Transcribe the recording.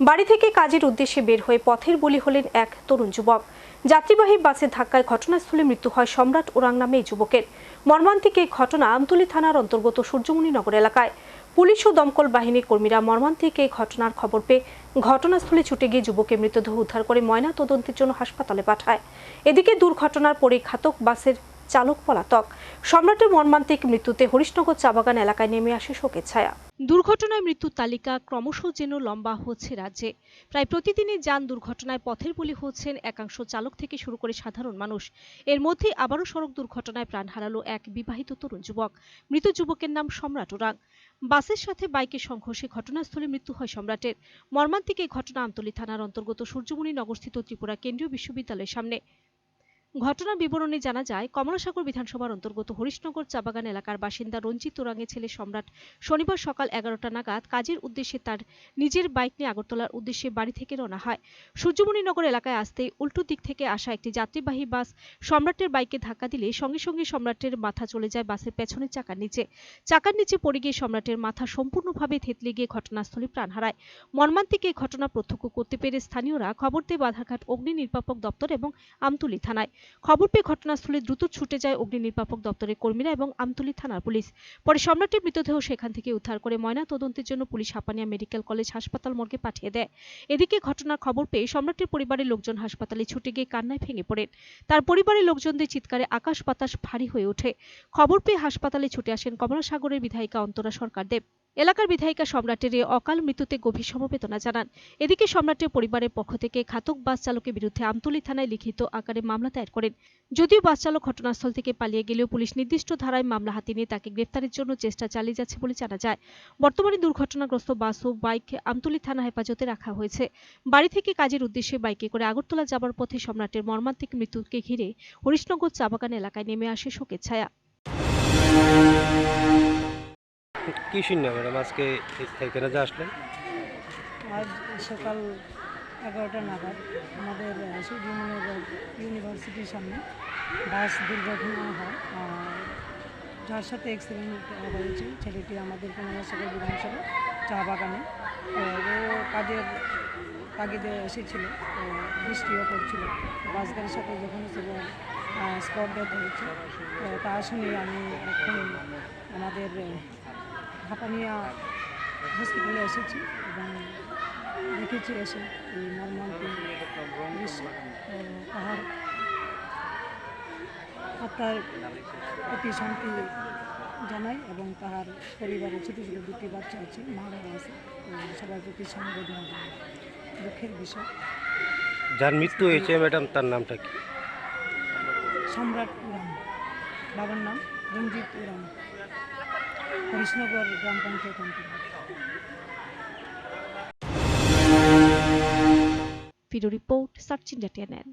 বাড়ি থেকে কাজের উদ্দেশ্যে বের হয়ে পথের বলি হলেন এক তরুণ যুবক। যাত্রীবাহী বাসের ধাক্কায় ঘটনাস্থলে মৃত্যু হয় সম্রাট ওরাং নামে এই যুবকের। মর্মান্তিক এই ঘটনা আমতলী থানার অন্তর্গত সূর্যমণি নগর এলাকায়। পুলিশ ও দমকল বাহিনীর কর্মীরা মর্মান্তিক এই ঘটনার খবর পেয়ে ঘটনাস্থলে ছুটে গিয়ে যুবকের মৃতদেহ উদ্ধার করে ময়না তদন্তের জন্য হাসপাতালে পাঠায়। এদিকে দুর্ঘটনার পরে ঘাতক বাসের চালক পলাতক। সম্রাটের মর্মান্তিক মৃত্যুতে হরিশনগর চা বাগান এলাকায় নেমে আসে শোকের ছায়া। দুর্ঘটনায় মৃত্যুর তালিকা ক্রমশ যেন লম্বা হচ্ছে রাজ্যে। প্রায় প্রতিদিনই যান দুর্ঘটনায় পথের বলি হচ্ছেন একাংশ চালক থেকে শুরু করে সাধারণ মানুষ। এর মধ্যে আবারও সড়ক দুর্ঘটনায় প্রাণ হারালো এক বিবাহিত তরুণ যুবক। মৃত যুবকের নাম সম্রাট ওরাং। বাসের সাথে বাইকের সংঘর্ষে ঘটনাস্থলে মৃত্যু হয় সম্রাটের। মর্মান্তিক এই ঘটনা আমতলী থানার অন্তর্গত সূর্যমণি নগরস্থিত ত্রিপুরা কেন্দ্রীয় বিশ্ববিদ্যালয়ের সামনে। ঘটনার বিবরণে জানা যায়, কমলাসাগর বিধানসভার অন্তর্গত হরিশনগর চাবাগান এলাকার বাসিন্দা রঞ্জিত তোরাঙের ছেলে সম্রাট শনিবার সকাল এগারোটা নাগাদ কাজের উদ্দেশ্যে তার নিজের বাইক নিয়ে আগরতলার উদ্দেশ্যে বাড়ি থেকে রওনা হয়। সূর্যমণিনগর এলাকায় আসতেই উল্টো দিক থেকে আসা একটি যাত্রীবাহী বাস সম্রাটের বাইকে ধাক্কা দিলে সঙ্গে সঙ্গে সম্রাটের মাথা চলে যায় বাসের পেছনের চাকার নিচে। চাকার নিচে পড়ে গিয়ে সম্রাটের মাথা সম্পূর্ণভাবে থেতলে গিয়ে ঘটনাস্থলে প্রাণ হারায়। মর্মান্তিক এই ঘটনা প্রত্যক্ষ করতে পেরে স্থানীয়রা খবর দিয়ে বাধাঘাট অগ্নি নির্বাপক দপ্তর এবং আমতুলি থানায় খবর পেয়ে ঘটনাস্থলে দ্রুত ছুটে যায় অগ্নি নির্বাপক দপ্তরের কর্মীরা এবং আমতলী থানার পুলিশ। পরে সম্রাটের মৃতদেহ সেখান থেকে উদ্ধার করে ময়না তদন্তের জন্য পুলিশ হাপানিয়া মেডিকেল কলেজ হাসপাতাল মর্গে পাঠিয়ে দেয়। এদিকে ঘটনার খবর পেয়ে সম্রাটের পরিবারের লোকজন হাসপাতালে ছুটে গিয়ে কান্নায় ভেঙে পড়েন। তার পরিবারের লোকজনদের চিৎকারে আকাশ বাতাস ভারী হয়ে ওঠে। খবর পেয়ে হাসপাতালে ছুটে আসেন কমলাসাগরের বিধায়িকা অন্তরা সরকার দেব এলাকার বিধায়িকা সম্রাটের অকাল মৃত্যুতে গভীর সমবেদনা জানান। এদিকে সম্রাটের পরিবারের পক্ষ থেকে ঘাতক বাস চালকের বিরুদ্ধে আমতলী থানায় লিখিত আকারে মামলা দায়ের করেন। যদিও বাস চালক ঘটনাস্থল থেকে পালিয়ে গেলেও পুলিশ নির্দিষ্ট ধারায় মামলা হাতে নিয়ে তাকে গ্রেফতারের জন্য চেষ্টা চালিয়ে যাচ্ছে বলে জানা যায়। বর্তমানে দুর্ঘটনাগ্রস্ত বাস ও বাইক আমতলী থানা হেফাজতে রাখা হয়েছে। বাড়ি থেকে কাজের উদ্দেশ্যে বাইকে করে আগরতলা যাবার পথে সম্রাটের মর্মান্তিক মৃত্যুকে ঘিরে হরিশনগর চা বাগান এলাকায় নেমে আসে শোকের ছায়া। কি শূন্য ম্যাডাম? আজকে এখানে যে আসলেন। আজ সকাল এগারোটা নাগাদ আমাদের ইউনিভার্সিটির সামনে বাস দুর্ঘটনা হয়। যার সাথে অ্যাক্সিডেন্ট হয়েছে, ছেলেটি আমাদের কমলাসাগর বিধানসভা চা বাগানে। ও কাজের তাগিদে এসেছিল বৃষ্টিও পড়ছিল। বাস গাড়ির সাথে যখন স্পট ডেথ হয়েছে তা শুনে আমি এখন আমাদের হাঁপানিয়া হসপিটালে এসেছি এবং দেখেছি এসে এই মর্মান্তিক তাহার আত্মার প্রতি শান্তি জানাই এবং তাহার পরিবারে ছোটো ছোটো দুটি বাচ্চা আছে মা বাবা আছে সবার প্রতি সমবেদনা জানাই। দুঃখের বিষয়। যার মৃত্যু হয়েছে ম্যাডাম তার নামটা কি? সম্রাট উরাম বাবার নাম রঞ্জিত উড়ান। হরিশনগর গ্রাম পঞ্চায়েত অন্তর্গত। ফিরো রিপোর্ট সার্চ ইন্ডিয়া টিএনএন